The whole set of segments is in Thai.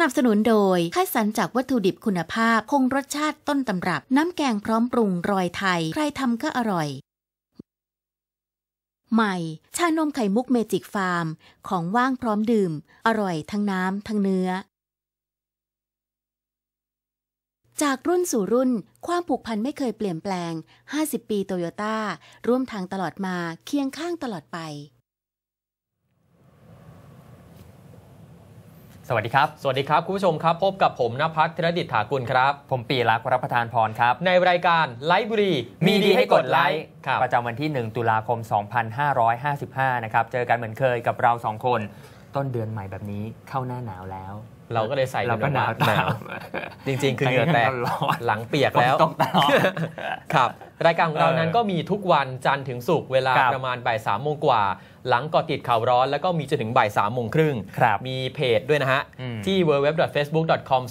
สนับสนุนโดยคัดสรรจากวัตถุดิบคุณภาพ คงรสชาติต้นตำรับ น้ำแกงพร้อมปรุงรอยไทย ใครทำก็อร่อย ใหม่ ชานมไข่มุกเมจิกฟาร์ม ของว่างพร้อมดื่ม อร่อยทั้งน้ำทั้งเนื้อ จากรุ่นสู่รุ่น ความผูกพันไม่เคยเปลี่ยนแปลง 50 ปีโตโยต้าร่วมทางตลอดมาเคียงข้างตลอดไป สวัสดีครับ สวัสดีครับ คุณผู้ชมครับ พบกับผมนภัสธนดิษฐากุลครับ ผมปีรักษ์รับประทานพรครับ ในรายการไลฟ์บุรี มีดีให้กดไลค์ครับประจำวันที่ 1 ตุลาคม 2555 นะครับ เจอกันเหมือนเคยกับเรา 2 คน ต้นเดือนใหม่แบบนี้เข้าหน้าหนาวแล้ว เราก็เลยใส่เราก็หนาวหนาวจริง ๆ คือเหงื่อแตกร้อนหลังเปียกแล้วฝนตกตลอดครับ รายการของเราเออนั้นก็มีทุกวันจันทร์ถึงศุกร์เวลาครับประมาณบ่ายสามโมงกว่า หลังก่อติดข่าวร้อน แล้วก็มีจนถึงบ่ายสามโมงครึ่งครับมีเพจด้วยนะฮะอืมที่ www.facebook.com/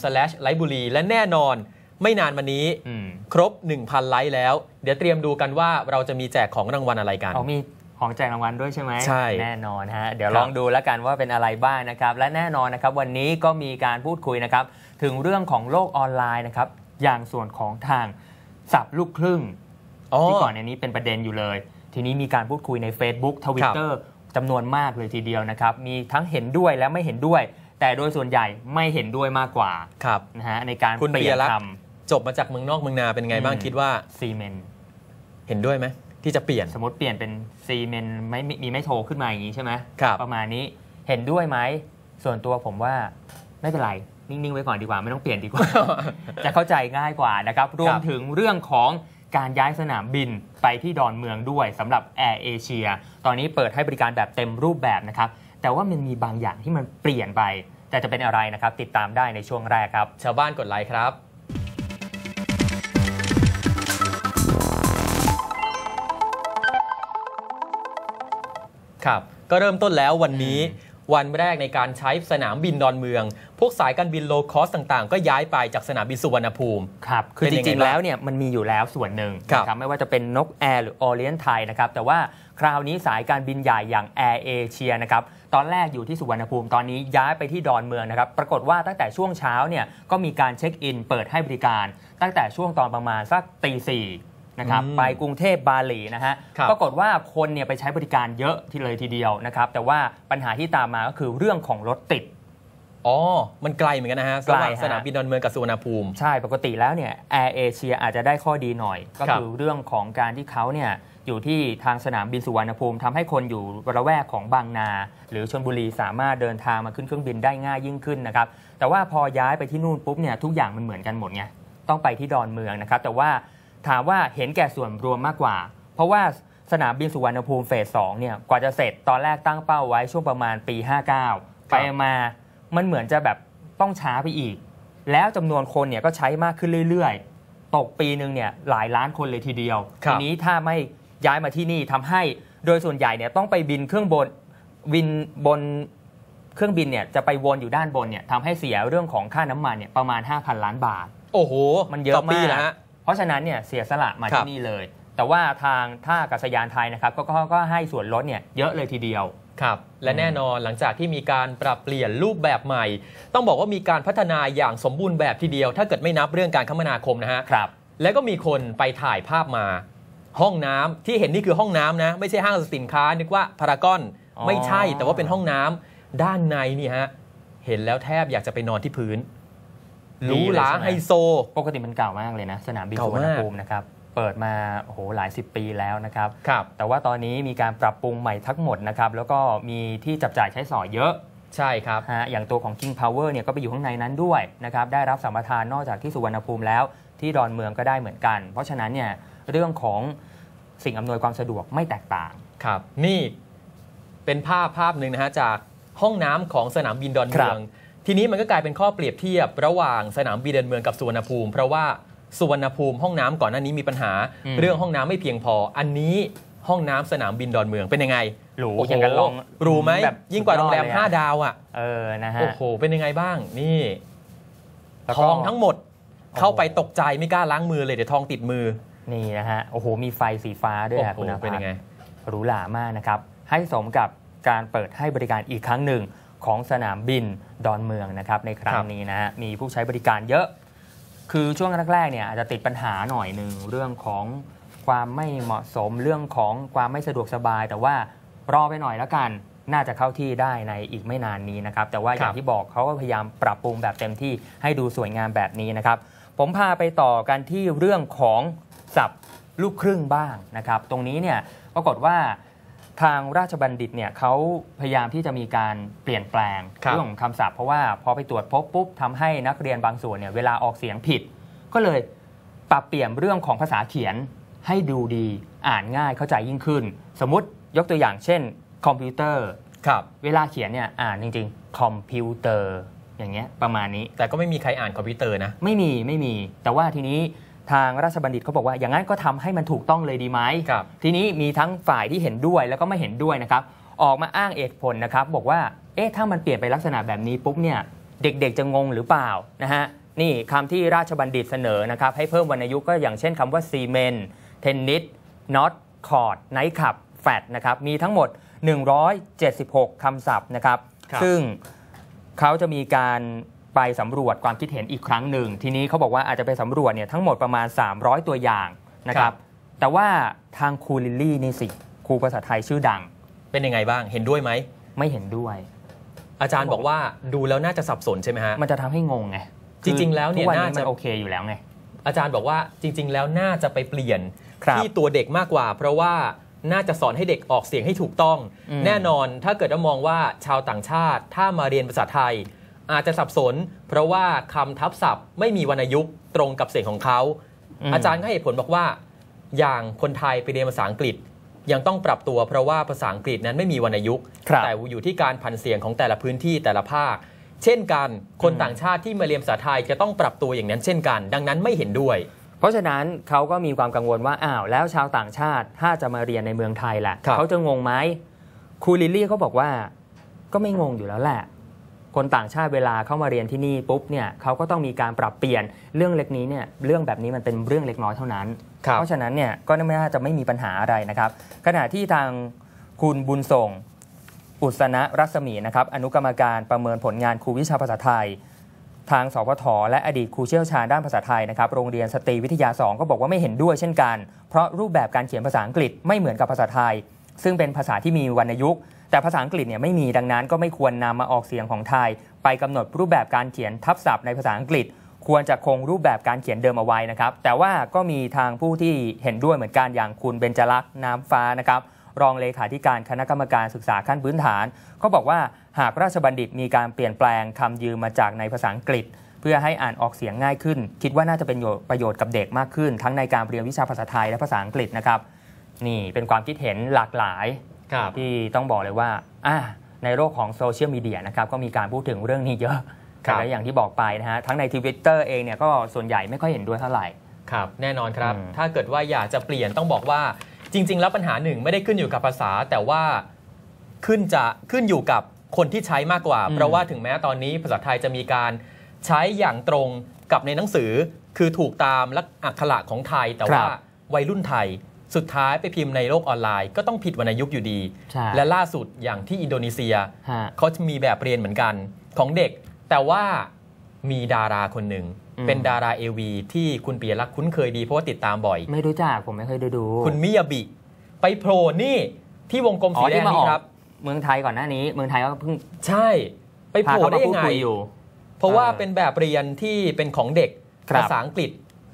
ไลฟ์บุรีและแน่นอนไม่นานมานี้อืมครบ 1,000 ไลค์แล้ว เดี๋ยวเตรียมดูกันว่าเราจะมีแจกของรางวัลอะไรกันเอามีของแจกรางวัลด้วยใช่ไหมใช่แน่นอนฮะเดี๋ยวครับลองดูแล้วกันว่าเป็นอะไรบ้างนะครับ และแน่นอนนะครับวันนี้ก็มีการพูดคุยนะครับ ถึงเรื่องของโลกออนไลน์นะครับ อย่างส่วนของทางสับลูกครึ่งอ๋อที่ก่อนในนี้เป็นประเด็นอยู่เลย ทีนี้มีการพูดคุยใน Facebook Twitter จำนวนมากเลยทีเดียวนะครับ มีทั้งเห็นด้วยและไม่เห็นด้วย แต่โดยส่วนใหญ่ไม่เห็นด้วยมากกว่าครับนะฮะในการคุณเปลี่ยนปียรักษ์คจบมาจากเมืองนอกเมืองนาเป็นไงบ้างอืมคิดว่าำซีเมนเห็นด้วยไหมที่จะเปลี่ยนสมมติเปลี่ยนเป็นซีเมนไม่มีมีไม่โทรขึ้นมาอย่างนี้ใช่ไหมครับประมาณนี้เห็นด้วยไหมส่วนตัวผมว่าไม่เป็นไรนิ่ง ๆ ไว้ก่อนดีกว่าไม่ต้องเปลี่ยนดีกว่า จะเข้าใจง่ายกว่านะครับรวมถึงเรื่องของ การย้ายสนามบินไปที่ดอนเมืองด้วยสำหรับแอร์เอเชียตอนนี้เปิดให้บริการแบบเต็มรูปแบบนะครับ แต่ว่ามันมีบางอย่างที่มันเปลี่ยนไป แต่จะเป็นอะไรนะครับ ติดตามได้ในช่วงแรกครับ ชาวบ้านกดไลค์ครับครับ ก็เริ่มต้นแล้ววันนี้ วันแรกในการใช้สนามบินดอนเมือง พวกสายการบินโลคอสต่างๆ ก็ย้ายไปจากสนามบินสุวรรณภูมิครับคือเป็นจยังไงริงๆบ้างแล้วเนี่ยมันมีอยู่แล้วส่วนหนึ่งครับนะครับไม่ว่าจะเป็นนกแอร์หรือ Orient Thai นะครับแต่ว่าคราวนี้สายการบินใหญ่อย่าง Air Asia นะครับตอนแรกอยู่ที่สุวรรณภูมิตอนนี้ย้ายไปที่ดอนเมืองนะครับปรากฏว่าตั้งแต่ช่วงเช้าเนี่ยก็มีการเช็คอิน เปิดให้บริการ ตั้งแต่ช่วงตอนประมาณสักตีสี่ นะครับอืมไปกรุงเทพบาหลีนะฮะครับปรากฏว่าคนเนี่ยไปใช้บริการเยอะทีเลยทีเดียวนะครับแต่ว่าปัญหาที่ตามมาก็คือเรื่องของรถติดอ๋อ มันไกลเหมือนกันนะฮะไกลระหว่างฮะสนามบินดอนเมืองกับสุวรรณภูมิ ใช่ ปกติแล้วเนี่ยแอร์เอเชียอาจจะได้ข้อดีหน่อย ก็ครับคือเรื่องของการที่เขาเนี่ยอยู่ที่ทางสนามบินสุวรรณภูมิทำให้คนอยู่ระแวกของบางนา หรือชนบุรีสามารถเดินทางมาขึ้นเครื่องบินได้ง่ายยิ่งขึ้นนะครับ แต่ว่าพอย้ายไปที่นู่นปุ๊บเนี่ยทุกอย่างมันเหมือนกันหมดไง ต้องไปที่ดอนเมืองนะครับ แต่ว่า ถามว่าเห็นแก่ส่วนรวมมากกว่า เพราะว่าสนามบินสุวรรณภูมิเฟสสองเนี่ยกว่าจะเสร็จตอนแรกตั้งเป้าไว้ช่วงประมาณปี 59 ไปมามันเหมือนจะแบบต้องช้าไปอีก แล้วจำนวนคนเนี่ยก็ใช้มากขึ้นเรื่อยๆ ตกปีหนึ่งเนี่ยหลายล้านคนเลยทีเดียวครัทีบนี้ถ้าไม่ย้ายมาที่นี่ทำให้โดยส่วนใหญ่เนี่ยต้องไปบินเครื่องบนบินบนเครื่องบินเนี่ยจะไปวนอยู่ด้านบนเนี่ยทำให้เสียเรื่องของค่าน้ำมันเนี่ยประมาณ 5,000 ล้านบาท โอ้โห มันเยอะต่ปีมากแล้วฮะ เพราะฉะนั้นเนี่ยเสียสละมาครัที่บนี่เลย แต่ว่าทางท่าอากาศยานไทยนะครับก็ก็ก็ให้ส่วนลดเนี่ยเยอะเลยทีเดียวครับและแน่นอนหลังจากที่มีการปรับเปลี่ยนรูปแบบใหม่ ต้องบอกว่ามีการพัฒนาอย่างสมบูรณ์แบบทีเดียว ถ้าเกิดไม่นับเรื่องการคมนาคมนะฮะครับแล้วก็มีคนไปถ่ายภาพมา ห้องน้ำที่เห็นนี่คือห้องน้ำนะไม่ใช่ห้างสรรพสินค้านึกว่าพารากอนอ๋อไม่ใช่แต่ว่าเป็นห้องน้ำด้านในนี่ฮะเห็นแล้วแทบอยากจะไปนอนที่พื้น หรูหราไฮโซ ปกติมันเก่ามากเลยนะ สนามบินเก่าสุวรรณมากภูมินะครับเปิดมาโอ้โหหลายสิบปีแล้วนะครับครับ แต่ว่าตอนนี้มีการปรับปรุงใหม่ทั้งหมดนะครับแล้วก็มีที่จับจ่ายใช้สอยเยอะใช่ครับฮะอย่างตัวของ King Power เนี่ยก็ไปอยู่ข้างในนั้นด้วยนะครับได้รับสัมปทานนอกจากที่สุวรรณภูมิแล้ว ที่ดอนเมืองก็ได้เหมือนกัน เพราะฉะนั้นเนี่ยเรื่องของสิ่งอำนวยความสะดวกไม่แตกต่างครับนี่เป็นภาพภาพหนึ่งนะฮะจากห้องน้ำของสนามบินดอนครัเมืบอง ทีนี้มันก็กลายเป็นข้อเปรียบเทียบระหว่างสนามบินดอนเมืองกับสุวรรณภูมิ เพราะว่าสุวรรณภูมิห้องน้ำก่อนหน้านี้มีปัญหา เรื่องห้องน้ำไม่เพียงพอ อันนี้ห้องน้ำสนามบินดอนเมืองเป็นยังไงหรูโอ้โหอย่างกันลองหรูไหมแบบยิ่งกว่าโรงแรมสุดยอดเลยอะ5ดาวอะเออนะฮะโอ้โหเป็นยังไงบ้างนี่แล้วทก็องทั้งหมดโอ้โหเข้าไปตกใจไม่กล้าล้างมือเลยเดี๋ยวทองติดมือนี่นะฮะโอ้โหมีไฟสีฟ้าด้วยโอ้อะโหคุณอาเป็นยังไงหรูหรามากนะครับให้สมกับการเปิดให้บริการอีกครั้งหนึ่ง ของสนามบินดอนเมืองนะครับในครั้คงรับนี้นะฮะมีผู้ใช้บริการเยอะ คือช่วงแรกๆเนี่ยอาจจะติดปัญหาหน่อยหนึ่งเรื่องของความไม่เหมาะสมเรื่องของความไม่สะดวกสบาย แต่ว่ารอไปหน่อยแล้วกันน่าจะเข้าที่ได้ในอีกไม่นานนี้นะครับ แต่ว่าอย่างที่บอกเขาก็พยายามปรับปรุงแบบเต็มที่ให้ดูสวยงามแบบนี้นะครับ ผมพาไปต่อกันที่เรื่องของศัพท์ลูกครึ่งบ้างนะครับ ตรงนี้เนี่ยปรากฏว่า ทางราชบัณฑิตเนี่ยเขาพยายามที่จะมีการเปลี่ยนแปลงครับเรื่องของคำศัพท์เพราะว่าพอไปตรวจพบปุ๊บทำให้นักเรียนบางส่วนเนี่ยเวลาออกเสียงผิด ก็เลยปรับเปลี่ยนเรื่องของภาษาเขียนให้ดูดีอ่านง่ายเข้าใจยิ่งขึ้น สมมติยกตัวอย่างเช่น คอมพิวเตอร์ครับเวลาเขียนเนี่ยอ่านจริงๆ คอมพิวเตอร์อย่างเงี้ยประมาณนี้แต่ก็ไม่มีใครอ่านคอมพิวเตอร์นะ ไม่มีไม่มี แต่ว่าทีนี้ ทางราชบัณฑิตเขาบอกว่าอย่างนั้นก็ทำให้มันถูกต้องเลยดีไหมครับทีนี้มีทั้งฝ่ายที่เห็นด้วยแล้วก็ไม่เห็นด้วยนะครับ ออกมาอ้างเอกผลนะครับ บอกว่าเอ๊ะถ้ามันเปลี่ยนไปลักษณะแบบนี้ปุ๊บเนี่ยเด็กๆจะงงหรือเปล่านะฮะนี่คำที่ราชบัณฑิตเสนอนะครับ ให้เพิ่มวรรณยุกต์ก็อย่างเช่นคำว่าซีเมนต์เทนนิสน็อตคอร์ดไนท์ขับแฟดนะครับมีทั้งหมด 176 คำศัพท์นะครับครับซึ่งเขาจะมีการ ไปสำรวจความคิดเห็นอีกครั้งหนึ่ง ทีนี้เขาบอกว่าอาจจะไปสำรวจเนี่ยทั้งหมดประมาณ 300 ตัวอย่างนะคครัรับบแต่ว่าทางครูลิลลี่นี่สิครูภาษาไทยชื่อดัง เป็นยังไงบ้างเห็นด้วยไหม ไม่เห็นด้วย อาจารย์บอกว่าดูแล้วน่าจะสับสนใช่ไหมฮะ มันจะทำให้งงไงจริงๆแล้วเนี่ยทุกวันน่านี้จะ มันโอเคอยู่แล้วไง อาจารย์บอกว่าจริง ๆ แล้วน่าจะไปเปลี่ยนครับที่ตัวเด็กมากกว่า เพราะว่าน่าจะสอนให้เด็กออกเสียงให้ถูกต้อง อืม แน่นอนถ้าเกิดว่ามองว่าชาวต่างชาติ ถ้ามาเรียนภาษาไทย อาจจะสับสน เพราะว่าคำทับศัพท์ไม่มีวรรณยุกต์ตรงกับเสียงของเขามอาจารย์ให้เหตุผลบอกว่า อย่างคนไทยไปเรียนภาษาอังกฤษ ยังต้องปรับตัวเพราะว่าภาษาอังกฤษนั้นไม่มีวรรณยุกต์ครับแต่อยู่ที่การผันเสียงของแต่ละพื้นที่แต่ละภาค เช่นกันคนอืมต่างชาติที่มาเรียนภาษาไทยจะต้องปรับตัวอย่างนั้นเช่นกัน ดังนั้นไม่เห็นด้วยเพราะฉะนั้นเขาก็มีความกังวลว่าอ้าวแล้วชาวต่างชาติถ้าจะมาเรียนในเมืองไทยล่ะครับเขาจะงงไหมครูลิลลี่เขาบอกว่า ก็ไม่งงอยู่แล้วแหละ คนต่างชาติเวลาเข้ามาเรียนที่นี่ปุ๊บเนี่ยเขาก็ต้องมีการปรับเปลี่ยนเรื่องเล็กนี้เนี่ยเรื่องแบบนี้มันเป็นเรื่องเล็กน้อยเท่านั้นครับเพราะฉะนั้นเนี่ยก็ไม่น่าจะไม่มีปัญหาอะไรนะครับ ขณะที่ทางคุณบุญส่งอุศนะรัศมีนะครับอนุกรรมการประเมินผลงานครูวิชาภาษาไทย ทางสพทและอดีตครูเชี่ยวชาญด้านภาษาไทยนะครับโรงเรียนสตรีวิทยา 2 ก็บอกว่าไม่เห็นด้วยเช่นกัน เพราะรูปแบบการเขียนภาษาอังกฤษไม่เหมือนกับภาษาไทย ซึ่งเป็นภาษาที่มีวรรณยุกต์ แต่ภาษาอังกฤษเนี่ยไม่มีดังนั้นก็ไม่ควรนำมาออกเสียงของไทย ไปกำหนดรูปแบบการเขียนทับศัพท์ในภาษาอังกฤษ ควรจะคงรูปแบบการเขียนเดิมเอาไว้นะครับ แต่ว่าก็มีทางผู้ที่เห็นด้วยเหมือนกันอย่างคุณเบญจลักษณ์น้ำฟ้านะครับรองเลขาธิการคณะกรรมการศึกษาขั้นพื้นฐาน ก็บอกว่าหากราชบัณฑิตมีการเปลี่ยนแปลงคำยืมมาจากในภาษาอังกฤษ เพื่อให้อ่านออกเสียงง่ายขึ้น คิดว่าน่าจะเป็นประโยชน์กับเด็กมากขึ้น ทั้งในการเรียนวิชาภาษาไทยและภาษาอังกฤษนะครับนี่เป็นความคิดเห็นหลากหลาย ที่ต้องบอกเลยว่าอะในโลกของโซเชียลมีเดียนะครับก็มีการพูดถึงเรื่องนี้เยอะครับแต่อย่างที่บอกไปนะฮะทั้งในทวิตเตอร์เองเนี่ยก็ส่วนใหญ่ไม่ค่อยเห็นด้วยเท่าไหร่ครับแน่นอนครับอืมถ้าเกิดว่าอยากจะเปลี่ยนต้องบอกว่าจริง ๆ แล้วปัญหาหนึ่งไม่ได้ขึ้นอยู่กับภาษา แต่ว่าขึ้นจะขึ้นอยู่กับคนที่ใช้มากกว่า เพราะว่าถึงแม้ตอนนี้ภาษาไทยจะมีการใช้อย่างตรงกับในหนังสือ คือถูกตามลักอักขระของไทย แต่ว่าวัยรุ่นไทย สุดท้ายไปพิมพ์ในโลกออนไลน์ ก็ต้องผิดวรรณยุกต์อยู่ดีใช่และล่าสุดอย่างที่อินโดนีเซียฮะเขาจะมีแบบเรียนเหมือนกันของเด็ก แต่ว่ามีดาราคนหนึ่งอืมเป็นดาราเอวีที่คุณปียรักษ์คุ้นเคยดีเพราะว่าติดตามบ่อย ไม่รู้จักผมไม่เคยได้ดู คุณมิยาบิ ไปโผล่นี่ที่วงกลมอ๋สีอแดที่งมาอนี่อกครับ เมืองไทยก่อนหน้านี้ เมืองไทยก็เพิ่งใช่ ไปโผพาล่เขาได้มาพูยัดงไงคุยอยู่เพราะว่าเออเป็นแบบเรียนที่เป็นของเด็กครับภาษาอังกฤษ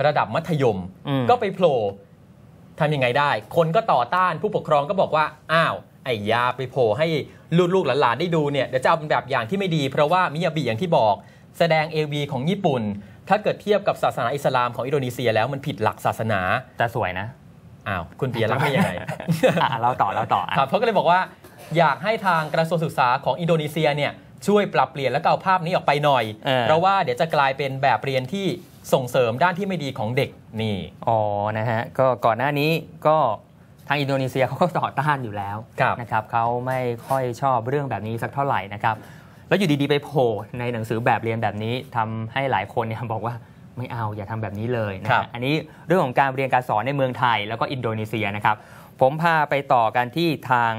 ระดับมัธยมอืมก็ไปโผล่ ทำยังไงได้ คนก็ต่อต้านผู้ปกครองก็บอกว่า อ้าว ไอ้ยาไปโผล่ให้ลูกๆหลานๆได้ดูเนี่ยเดี๋ยวจะเอาเป็นแบบอย่างที่ไม่ดี เพราะว่ามิยาบิอย่างที่บอก แสดงเอวีของญี่ปุ่น ถ้าเกิดเทียบกับศาสนาอิสลามของอินโดนีเซียแล้วมันผิดหลักศาสนา แต่สวยนะ อ้าว คุณปียรักษ์ไม่ยังไงอะเราต่อเราต่ออะครับเขาก็เลยบอกว่า อยากให้ทางกระทรวงศึกษาของอินโดนีเซียเนี่ยช่วยปรับเปลี่ยนและก็เอาภาพนี้ออกไปหน่อยเออเพราะว่าเดี๋ยวจะกลายเป็นแบบเรียนที่ ส่งเสริมด้านที่ไม่ดีของเด็กนี่อ๋อนะฮะก็ก่อนหน้านี้ก็ทางอินโดนีเซียเขาก็ต่อต้านอยู่แล้วครับนะครับเขาไม่ค่อยชอบเรื่องแบบนี้สักเท่าไหร่นะครับแล้วอยู่ดีๆไปโผล่ในหนังสือแบบเรียนแบบนี้ทำให้หลายคนเนี่ยบอกว่าไม่เอาอย่าทำแบบนี้เลยนะครัฮะบอันนี้เรื่องของการเรียนการสอนในเมืองไทยแล้วก็อินโดนีเซียนะครับ ผมพาไปต่อกันที่ทาง